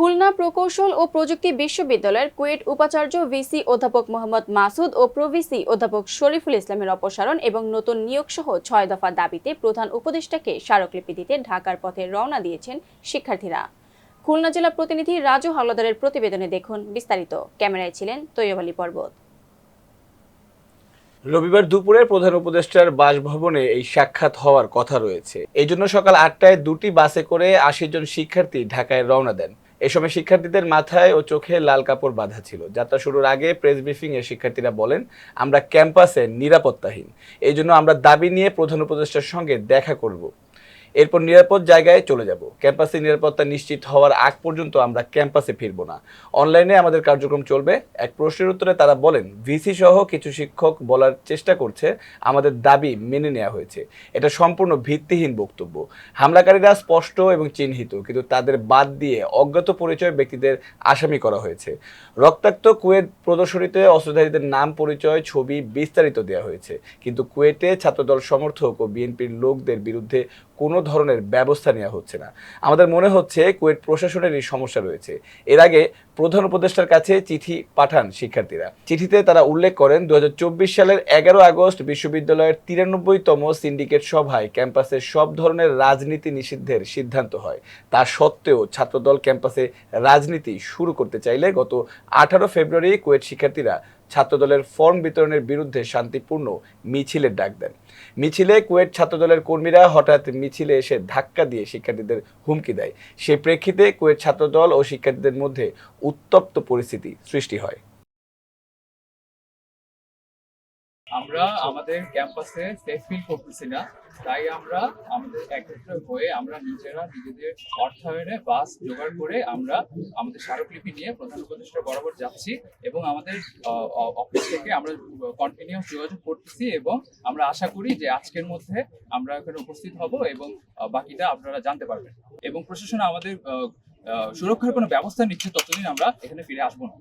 খুলনা প্রকৌশল ও প্রযুক্তি বিশ্ববিদ্যালয়ের কুয়েট উপাচার্য ভিসি অধ্যাপক মোহাম্মদ মাসুদ ও প্রভিসি অধ্যাপক শরীফুল ইসলামের অপসারণ এবং নতুন নিয়োগ সহ ছয় দফা দাবিতে প্রধান উপদেষ্টাকে স্মারকলিপি দিতে ঢাকার পথে রওনা দিয়েছেন শিক্ষার্থীরা। খুলনা জেলা প্রতিনিধি রাজু হাওলাদারের প্রতিবেদনে দেখুন বিস্তারিত। ক্যামেরায় ছিলেন তৈয়ব আলী পর্বত। রবিবার দুপুরে প্রধান উপদেষ্টার বাসভবনে এই সাক্ষাৎ হওয়ার কথা রয়েছে। এই জন্য সকাল আটটায় দুটি বাসে করে আশি জন শিক্ষার্থী ঢাকায় রওনা দেন। এ সময় শিক্ষার্থীদের মাথায় ও চোখে লাল কাপড় বাঁধা ছিল। যাত্রা শুরুর আগে প্রেস ব্রিফিং এ শিক্ষার্থীরা বলেন, আমরা ক্যাম্পাসে নিরাপত্তাহীন। এই জন্য আমরা দাবি নিয়ে প্রধান উপদেষ্টার সঙ্গে দেখা করব। এরপর নিরাপদ জায়গায় চলে যাব। ক্যাম্পাসে নিরাপত্তা নিশ্চিত হওয়ার আগ পর্যন্ত আমরা ক্যাম্পাসে ফিরব না। অনলাইনে আমাদের কার্যক্রম চলবে। এক প্রশ্নের উত্তরে তারা বলেন, ভিসি সহ কিছু শিক্ষক বলার চেষ্টা করছে, আমাদের দাবি মেনে নেওয়া হয়েছে। এটা সম্পূর্ণ ভিত্তিহীন বক্তব্য। হামলাকারীরা স্পষ্ট এবং চিহ্নিত, কিন্তু তাদের বাদ দিয়ে অজ্ঞাত পরিচয় ব্যক্তিদের আসামি করা হয়েছে। রক্তাক্ত কুয়েত প্রদর্শনীতে অস্ত্রধারীদের নাম, পরিচয়, ছবি বিস্তারিত দেওয়া হয়েছে। কিন্তু কুয়েটে ছাত্রদল সমর্থক ও বিএনপির লোকদের বিরুদ্ধে কোনো ধরনের ব্যবস্থা নেওয়া হচ্ছে না। আমাদের মনে হচ্ছে কুয়েট প্রশাসনেরই সমস্যা রয়েছে। এর আগে প্রধান উপদেষ্টার কাছে চিঠি পাঠান শিক্ষার্থীরা। চিঠিতে তারা উল্লেখ করেন, দুহাজার চব্বিশ সালের এগারো আগস্ট বিশ্ববিদ্যালয়ের তিরানব্বইতম সিন্ডিকেট সভায় ক্যাম্পাসে সব ধরনের রাজনীতি নিষিদ্ধের সিদ্ধান্ত হয়। তা সত্ত্বেও ছাত্রদল ক্যাম্পাসে রাজনীতি শুরু করতে চাইলে গত আঠারো ফেব্রুয়ারি কুয়েট শিক্ষার্থীরা ছাত্রদলের ফর্ম বিতরণের বিরুদ্ধে শান্তিপূর্ণ মিছিলের ডাক দেন। মিছিলে কুয়েট ছাত্রদলের কর্মীরা হঠাৎ মিছিলে এসে ধাক্কা দিয়ে শিক্ষার্থীদের হুমকি দেয়। সেই প্রেক্ষিতে কুয়েট ছাত্রদল ও শিক্ষার্থীদের মধ্যে উত্তপ্ত পরিস্থিতি সৃষ্টি হয়। আমরা আমাদের ক্যাম্পাসে সেফ ফিল করতেছি না। তাই আমরা আমাদের একত্র হয়ে আমরা নিজেরা নিজেদের অর্থায়নে বাস জোগাড় করে আমরা আমাদের স্মারকলিপি নিয়ে প্রধান উপদেষ্টা বরাবর যাচ্ছি এবং আমাদের অফিস থেকে আমরা কন্টিনিউ যোগাযোগ করতেছি এবং আমরা আশা করি যে আজকের মধ্যে আমরা এখানে উপস্থিত হব এবং বাকিটা আপনারা জানতে পারবেন। এবং প্রশাসন আমাদের সুরক্ষার কোনো ব্যবস্থা নিচ্ছে ততদিন আমরা এখানে ফিরে আসব না।